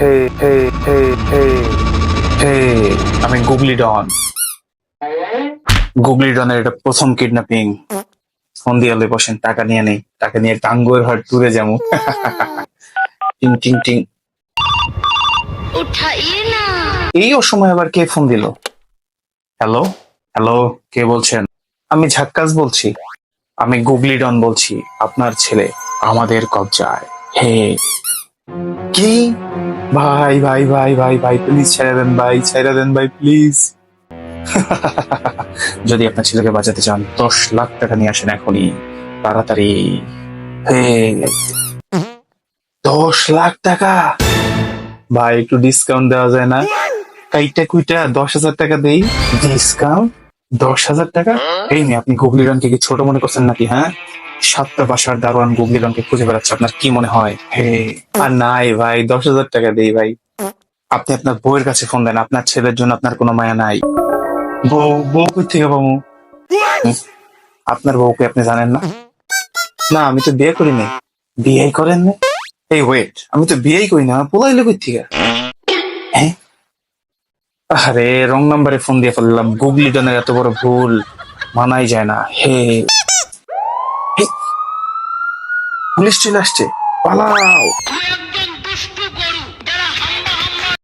হে আমি গুগলি ডন গুগলি ডনের এটা প্রথম কিডন্যাপিং ফোন দিয়ে বসেন টাকা নিয়ে নেই। টাকা নিয়ে টাঙ্গুয়ের হাট দূরে যেমন টিং টিং টিং। এই অসময় আবার কে ফোন দিল? হ্যালো হ্যালো কে বলছেন? আমি ঝাক্কাস বলছি। আমি গুগলি ডন বলছি আপনার ছেলে আমাদের কবজায়। হে কি? ভাই ভাই ভাই ভাই ভাই প্লিজ ছেড়ে দেন ভাই ছেড়ে দেন ভাই প্লিজ যদি আপনার ছেলেকে বাঁচাতে চান, দশ লাখ টাকা নিয়ে আসেন এখনই, তাড়াতাড়ি। দশ লাখ টাকা? ভাই, একটু ডিসকাউন্ট দেওয়া যায় না? কাইটা কুইটা দশ হাজার টাকা দেই। ডিসকাউন্ট দশ হাজার টাকা? এই নিয়ে আপনি গুগলি রনকে কি ছোট মনে করছেন নাকি হ্যাঁ? সাতটা বাসার দারোয়ান গুগলি রনকে খুঁজে বেড়াচ্ছে। আপনার কি মনে হয়? হে আর নাই ভাই দশ হাজার টাকা দেই ভাই। আপনি আপনার বউয়ের কাছে ফোন দেন আপনার ছেলের জন্য আপনার কোনো মায়া নাই। বউ বউ কই থেকে বাবু আপনার বউকে আপনি জানেন না? না আমি তো বিয়ে করিনি বিয়ে করেন না এই ওয়েট আমি তো বিয়েই করি না পোলাইলে কই থেকে হ্যাঁ? আরে রং নাম্বারে ফোন দিয়ে ফেললাম। গুগলি ডনের এত বড় ভুল মানাই যায় না। হে, পুলিশ ট্রেন আসছে। পালাও।